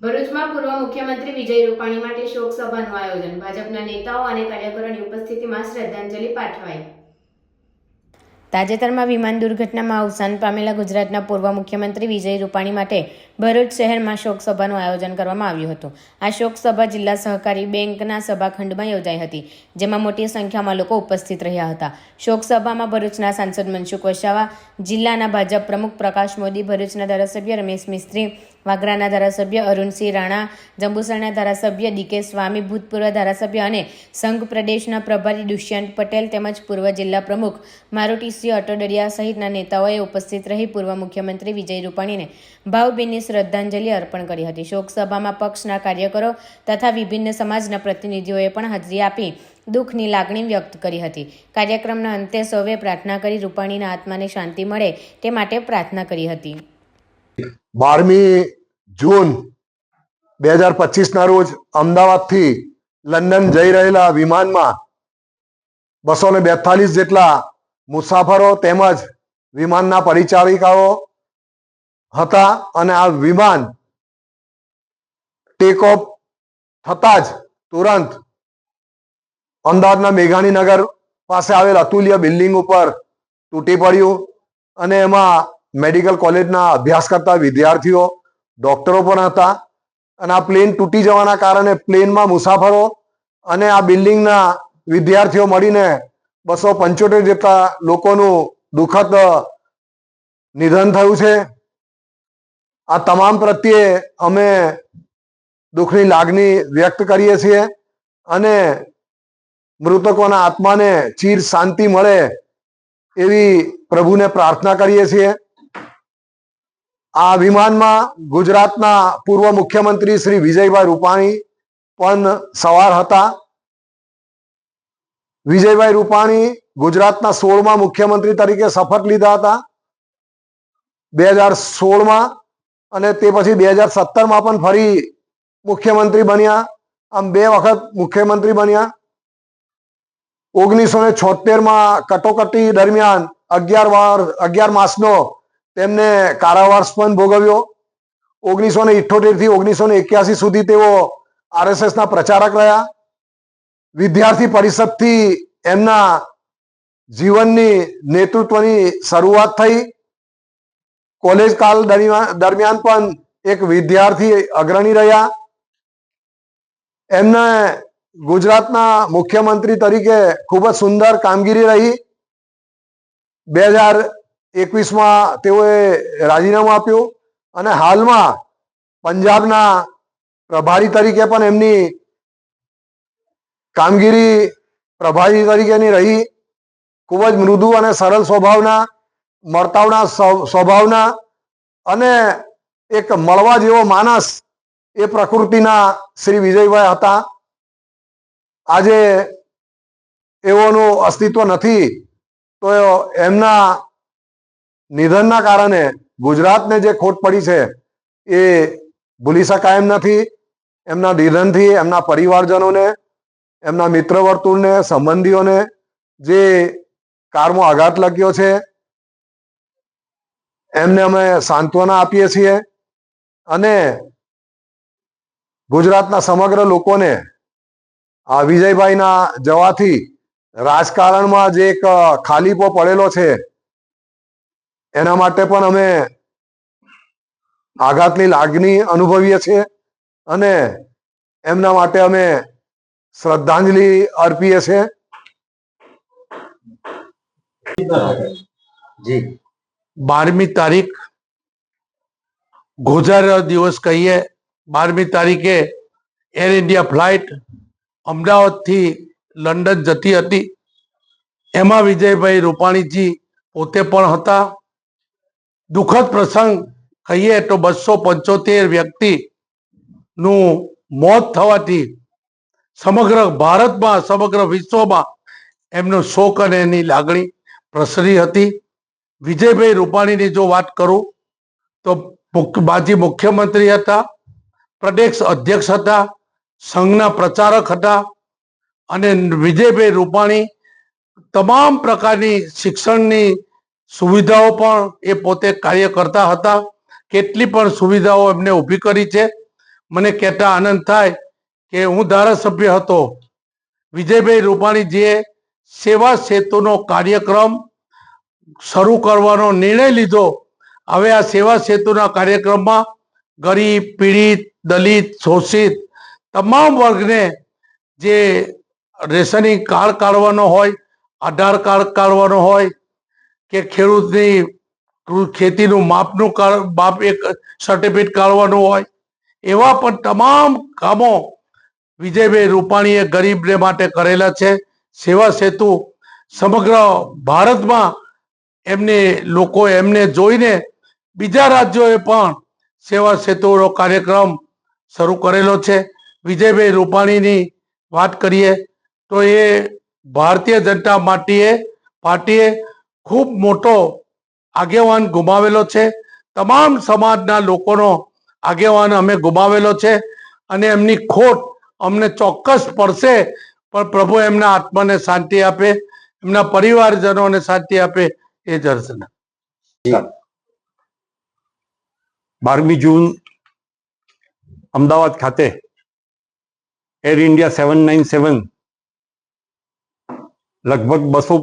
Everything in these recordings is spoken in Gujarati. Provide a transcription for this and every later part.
ભરૂચમાં પૂર્વ મુખ્યમંત્રી વિજય રૂપાણી માટે શોક સભાનું આયોજન. ભાજપના નેતાઓ અને કાર્યકરોની ઉપસ્થિતિમાં શ્રદ્ધાંજલિ પાઠવાઈ. તાજેતરમાં વિમાન દુર્ઘટનામાં અવસાન પામેલા ગુજરાતના પૂર્વ મુખ્યમંત્રી વિજય રૂપાણી માટે ભરૂચ શહેરમાં શોક સભાનું આયોજન કરવામાં આવ્યું હતું. આ શોકસભા જિલ્લા સહકારી બેંકના સભાખંડમાં યોજાઈ હતી, જેમાં મોટી સંખ્યામાં લોકો ઉપસ્થિત રહ્યા હતા. શોકસભામાં ભરૂચના સાંસદ મનસુખ વસાવા, જિલ્લાના ભાજપ પ્રમુખ પ્રકાશ મોદી, ભરૂચના ધારાસભ્ય રમેશ મિસ્ત્રી, વાગરાના ધારાસભ્ય અરુણસિંહ રાણા, જંબુસરના ધારાસભ્ય ડીકે સ્વામી, ભૂતપૂર્વ ધારાસભ્ય અને સંઘ પ્રદેશના પ્રભારી દુષ્યંત પટેલ તેમજ પૂર્વ જિલ્લા પ્રમુખ મારુતિસિંહ અટોડરિયા સહિતના નેતાઓએ ઉપસ્થિત રહી પૂર્વ મુખ્યમંત્રી વિજય રૂપાણીને ભાવભીની શ્રદ્ધાંજલિ અર્પણ કરી હતી. શોકસભામાં પક્ષના કાર્યકરો તથા વિભિન્ન સમાજના પ્રતિનિધિઓએ પણ હાજરી આપી દુઃખની લાગણી વ્યક્ત કરી હતી. કાર્યક્રમના અંતે સૌએ પ્રાર્થના કરી રૂપાણીના આત્માને શાંતિ મળે તે માટે પ્રાર્થના કરી હતી. બારમી જૂન બે હજાર પચીસના રોજ અમદાવાદથી લંડન જઈ રહેલા વિમાનમાં બસો ને બેતાલીસ જેટલા મુસાફરો તેમજ વિમાનના પરિચારિકાઓ હતા અને આ વિમાન ટેક ઓફ થતા જ તુરંત અમદાવાદના મેઘાણીનગર પાસે આવેલ અતુલ્ય બિલ્ડિંગ ઉપર તૂટી પડ્યું અને એમાં મેડિકલ કોલેજના અભ્યાસ કરતા વિદ્યાર્થીઓ, ડોક્ટરો પણ હતા અને આ પ્લેન તૂટી જવાના કારણે પ્લેનમાં મુસાફરો અને આ બિલ્ડિંગના વિદ્યાર્થીઓ મળીને બસો પંચોતેર જેટલા લોકોનું દુઃખદ નિધન થયું છે. આ તમામ પ્રત્યે અમે દુઃખની લાગણી વ્યક્ત કરીએ છીએ અને મૃતકોના આત્માને ચીર શાંતિ મળે એવી પ્રભુને પ્રાર્થના કરીએ છીએ. આ વિમાનમાં ગુજરાતના પૂર્વ મુખ્યમંત્રી શ્રી વિજયભાઈ રૂપાણી પણ સવાર હતા. વિજયભાઈ રૂપાણી ગુજરાતના સોળમાં મુખ્યમંત્રી તરીકે શપથ લીધા હતા. બે હજાર સોળમાં અને તે પછી બે હજાર સત્તરમાં પણ ફરી મુખ્યમંત્રી બન્યા. આમ બે વખત મુખ્યમંત્રી બન્યા. ઓગણીસો ને છોતેરમાં કટોકટી દરમિયાન અગિયાર વાર, અગિયાર માસનો તેમને કારાવાસ પણ ભોગવ્યો. ઓગણીસો ને થી ઓગણીસો ને એક્યાસી સુધી તેઓ આરએસએસ ના પ્રચારક રહ્યા. વિદ્યાર્થી પરિષદથી એમના જીવનની, નેતૃત્વની શરૂઆત થઈ. કોલેજ કાલ દરમિયાન પણ એક વિદ્યાર્થી અગ્રણી રહ્યા. એમને ગુજરાતના મુખ્યમંત્રી તરીકે ખૂબ જ સુંદર કામગીરી રહી. બે હજાર એકવીસમાં તેઓએ રાજીનામું આપ્યું અને હાલમાં પંજાબના પ્રભારી તરીકે પણ એમની કામગીરી પ્રભારી તરીકેની રહી. ખૂબ જ મૃદુ અને સરળ સ્વભાવના મળતાવના સ્વ- સ્વભાવના અને એક મળવા જેવો માણસ એ પ્રકૃતિના શ્રી વિજયભાઈ હતા. આજે એઓનું અસ્તિત્વ નથી, તો એમના નિધનના કારણે ગુજરાતને જે ખોટ પડી છે, એ ભૂલી શકાય એમ નથી. એમના નિધનથી એમના પરિવારજનોને, એમના મિત્ર વર્તુળને સંબંધીઓને જે કારમાં આઘાત લાગ્યો છે એમને અમે સાંત્વના આપીએ છીએ અને ગુજરાતના સમગ્ર લોકોને આ વિજયભાઈના જવાથી રાજકારણમાં જે એક ખાલીપો પડેલો છે, એના માટે પણ અમે આઘાતની લાગણી અનુભવીએ છીએ અને એમના માટે અમે શ્રદ્ધાંજલિ અર્પીએ છીએ. જી. બારમી તારીખ ગોજાર દિવસ કહીએ. બારમી તારીખે એર ઇન્ડિયા ફ્લાઇટ અમદાવાદથી લંડન જતી હતી. એમાં વિજયભાઈ રૂપાણીજી પોતે પણ હતા. દુઃખદ પ્રસંગ કહીએ તો બસો પંચોતેર વ્યક્તિનું મોત થવાથી સમગ્ર ભારતમાં, સમગ્ર વિશ્વમાં એમનો શોક અને એની લાગણી પ્રસરી હતી. વિજયભાઈ રૂપાણીની જો વાત કરું, તો માજી મુખ્યમંત્રી હતા, પ્રદેશ અધ્યક્ષ હતા, સંઘના પ્રચારક હતા, અને વિજયભાઈ રૂપાણી તમામ પ્રકારની શિક્ષણની સુવિધાઓ પણ એ પોતે કાર્ય કરતા હતા. કેટલી પણ સુવિધાઓ એમને ઊભી કરી છે. મને કહેતા આનંદ થાય કે હું ધારાસભ્ય હતો. વિજયભાઈ રૂપાણીજીએ સેવા સેતુનો કાર્યક્રમ શરૂ કરવાનો નિર્ણય લીધો. હવે આ સેવા સેતુના કાર્યક્રમમાં ગરીબ, પીડિત, દલિત, શોષિત તમામ વર્ગને જે રેશનિંગ કાર્ડ કાઢવાનો હોય, આધાર કાર્ડ કાઢવાનો હોય કે ખેડૂતની ખેતીનું માપનું કાઢ માપ એક સર્ટિફિકેટ કાઢવાનું હોય, એવા પણ તમામ કામો વિજયભાઈ રૂપાણીએ ગરીબને માટે કરેલા છે. સેવા સેતુ સમગ્ર ભારતમાં એમને લોકો એમને જોઈને બીજા રાજ્યોએ પણ સેવા સેતુનો કાર્યક્રમ શરૂ કરેલો છે. વિજયભાઈ રૂપાણીની વાત કરીએ તો એ ભારતીય જનતા પાર્ટીએ પાર્ટીએ ખૂબ મોટો આગેવાન ગુમાવેલો છે. તમામ સમાજના લોકોનો આગેવાન અમે ગુમાવેલો છે અને એમની ખોટ અમને ચોક્કસ પડશે, પણ પ્રભુ એમના આત્માને શાંતિ આપે, એમના પરિવારજનોને શાંતિ આપે એ જ બારમી જૂન અમદાવાદ ખાતે Air India seven nine seven લગભગ બસો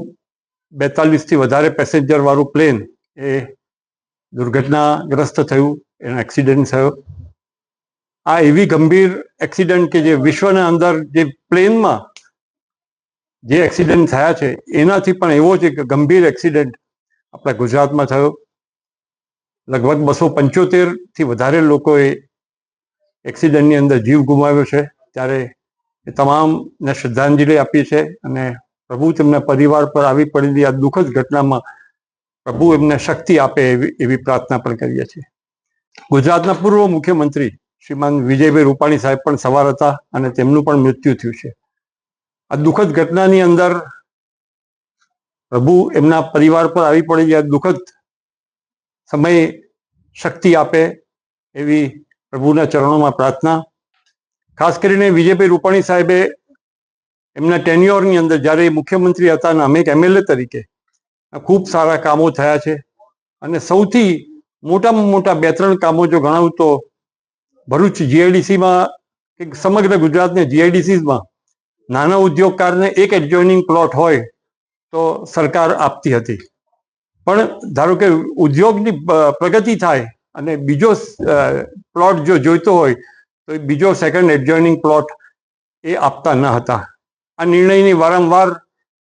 બેતાલીસથી વધારે પેસેન્જર વાળું પ્લેન એ દુર્ઘટનાગ્રસ્ત થયું, એનો એક્સિડન્ટ થયો. આ એવી ગંભીર એક્સિડન્ટ કે જે વિશ્વના અંદર જે પ્લેનમાં જે એક્સિડન્ટ થયા છે, એનાથી પણ એવો જ એક ગંભીર એક્સિડન્ટ આપણા ગુજરાતમાં થયો. લગભગ બસો પંચોતેરથી વધારે લોકોએ એક્સિડન્ટની અંદર જીવ ગુમાવ્યો છે. ત્યારે એ તમામને શ્રદ્ધાંજલિ આપી છે અને પ્રભુ તેમના પરિવાર પર આવી પડેલી આ દુઃખદ ઘટનામાં પ્રભુ એમને શક્તિ આપે એવી એવી પ્રાર્થના પણ કરીએ છીએ. ગુજરાતના પૂર્વ મુખ્યમંત્રી શ્રીમાન વિજયભાઈ રૂપાણી સાહેબ પણ સવાર હતા અને તેમનું પણ મૃત્યુ થયું છે. આ દુઃખદ ઘટનાની અંદર પ્રભુ એમના પરિવાર પર આવી પડેલી આ દુઃખદ સમય શક્તિ આપે એવી પ્રભુના ચરણોમાં પ્રાર્થના. ખાસ કરીને વિજયભાઈ રૂપાણી સાહેબે એમના ટેન્યોરની અંદર જ્યારે મુખ્યમંત્રી હતા અને અમે એક એમએલએ તરીકે, ખૂબ સારા કામો થયા છે. અને સૌથી મોટામાં મોટા બે ત્રણ કામો જો ગણાવું તો ભરૂચ જીઆઈડીસીમાં કે સમગ્ર ગુજરાતને જીઆઈડીસીમાં નાના ઉદ્યોગકારને એક એડજોઇનિંગ પ્લોટ હોય તો સરકાર આપતી હતી. પણ ધારો કે ઉદ્યોગની પ્રગતિ થાય અને બીજો પ્લોટ જો જોઈતો હોય, તો બીજો સેકન્ડ એડજોઇનિંગ પ્લોટ એ આપતા ન હતા. આ નિર્ણયની વારંવાર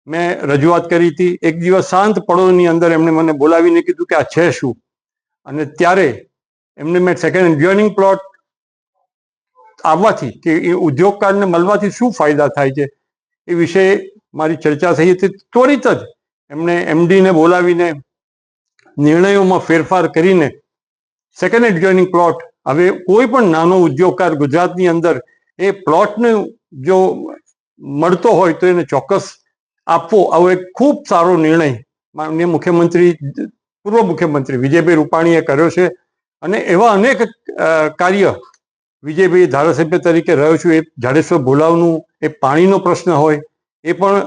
મેં રજૂઆત કરી હતી. એક દિવસ શાંત પળોની અંદર એમણે મને બોલાવીને કીધું કે આ છે શું? અને ત્યારે એમને મેં સેકન્ડ એડજોઇનિંગ પ્લોટ આવવાથી કે એ ઉદ્યોગકારને મળવાથી શું ફાયદા થાય છે? એ વિશે મારી ચર્ચા થઈ હતી ત્વરિત જ. એમણે એમડીને બોલાવીને નિર્ણયોમાં ફેરફાર કરીને સેકન્ડ એડજોઇનિંગ પ્લોટ હવે કોઈ પણ નાનો ઉદ્યોગકાર ગુજરાતની અંદર એ પ્લોટને જો મળતો હોય તો એને ચોક્કસ આપવો. આવો એક ખૂબ સારો નિર્ણય માનનીય મુખ્યમંત્રી, પૂર્વ મુખ્યમંત્રી વિજયભાઈ રૂપાણીએ કર્યો છે. અને એવા અનેક કાર્ય વિજયભાઈ ધારાસભ્ય તરીકે રહ્યો છું. એ જાડેશ્વર ભોલાવનું એ પાણીનો પ્રશ્ન હોય એ પણ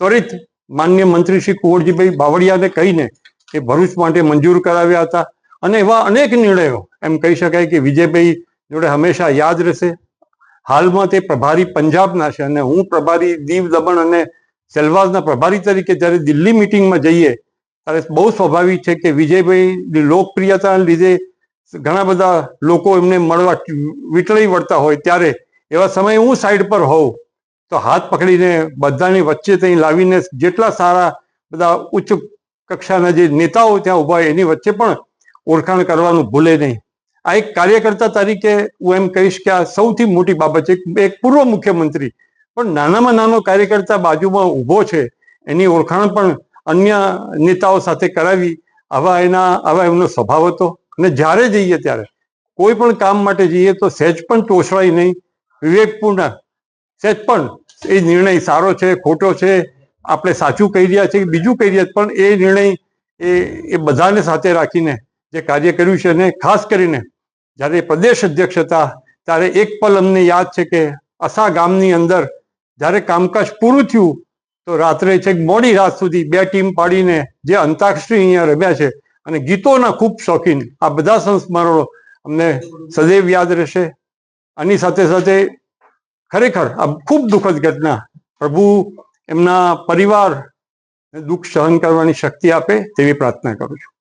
ત્વરિત માન્ય મંત્રી શ્રી કુંવરજીભાઈ બાવળિયાને કહીને એ ભરૂચ માટે મંજૂર કરાવ્યા હતા. અને એવા અનેક નિર્ણયો એમ કહી શકાય કે વિજયભાઈ જોડે હંમેશા યાદ રહેશે. હાલમાં તે પ્રભારી પંજાબના છે અને હું પ્રભારી દીવ દમણ અને સેલવાસના પ્રભારી તરીકે જ્યારે દિલ્હી મિટિંગમાં જઈએ ત્યારે બહુ સ્વાભાવિક છે કે વિજયભાઈની લોકપ્રિયતાને લીધે ઘણા બધા લોકો એમને મળવા વીટળી વળતા હોય ત્યારે એવા સમયે હું સાઈડ પર હોઉં. તો હાથ પકડીને બધાની વચ્ચે ત્યાં લાવીને જેટલા સારા બધા ઉચ્ચ કક્ષાના જે નેતાઓ ત્યાં ઊભા હોય એની વચ્ચે પણ ઓળખાણ કરવાનું ભૂલે નહીં. આ એક કાર્યકર્તા તરીકે હું એમ કહીશ કે આ સૌથી મોટી બાબત છે. એક પૂર્વ મુખ્યમંત્રી, પણ નાનામાં નાનો કાર્યકર્તા બાજુમાં ઊભો છે, એની ઓળખાણ પણ અન્ય નેતાઓ સાથે કરાવી, આવા એના, આવા એમનો સ્વભાવ હતો. અને જ્યારે જઈએ ત્યારે, કોઈ પણ કામ માટે જઈએ તો સહેજ પણ તોછડાય નહીં. વિવેકપૂર્ણ, સહેજ પણ એ નિર્ણય સારો છે, ખોટો છે, આપણે સાચું કહી રહ્યા છીએ બીજું કહી રહ્યા પણ એ નિર્ણય એ એ બધાને સાથે રાખીને જે કાર્ય કર્યું છે અને ખાસ કરીને જ્યારે પ્રદેશ અધ્યક્ષ હતા, ત્યારે એક પલ અમને યાદ છે કે અસા ગામની અંદર જ્યારે કામકાજ પૂરું થયું, તો રાત્રે છેક મોડી રાત સુધી બે ટીમ પાડીને જે અંતાક્ષરી અહીંયા રમ્યા છે અને ગીતોના ખૂબ શોખીન, આ બધા સંસ્મરણો અમને સદૈવ યાદ રહેશે. આની સાથે સાથે ખરેખર આ ખૂબ દુઃખદ ઘટના. પ્રભુ એમના પરિવાર દુઃખ સહન કરવાની શક્તિ આપે તેવી પ્રાર્થના કરું છું.